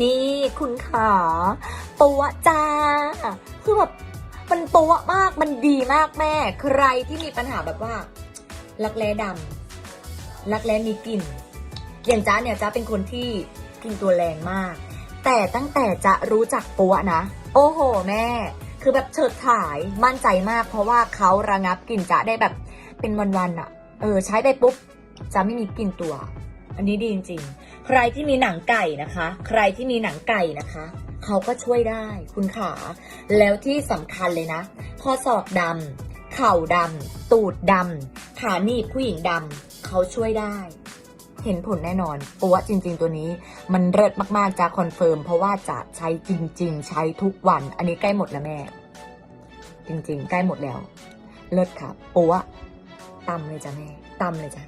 นี่คุณขาปัวจ้า คือแบบมันปัวมากมันดีมากแม่ ใครที่มีปัญหาแบบว่า รักแร้ดำรักแร้มีกลิ่น อย่างจ้าเนี่ยจ้าเป็นคนที่กลิ่นตัวแรงมาก แต่ตั้งแต่จะรู้จักปัวนะ โอ้โหแม่ คือแบบเฉิดฉายมั่นใจมาก เพราะว่าเขาระงับกลิ่นจ้าได้แบบเป็นวันๆอะเออ ใช้ไปปุ๊บจะไม่มีกลิ่นตัว อันนี้ดีจริงๆ ใครที่มีหนังไก่นะคะ ใครที่มีหนังไก่นะคะเขาก็ช่วยได้คุณขา แล้วที่สำคัญเลยนะข้อศอกดำเข่าดำตูดดำขาหนีบผู้หญิงดำเขาช่วยได้เห็นผลแน่นอนปัวจริง ๆ ตัวนี้ มันเลิศมากๆจะคอนเฟิร์ม เพราะว่าจะใช้จริง ๆ ใช้ทุกวัน อันนี้ใกล้หมดแล้วแม่ จริง ๆ ใกล้หมดแล้ว เลิศค่ะปัวตำเลยจ้ะแม่ตำเลยจ้ะ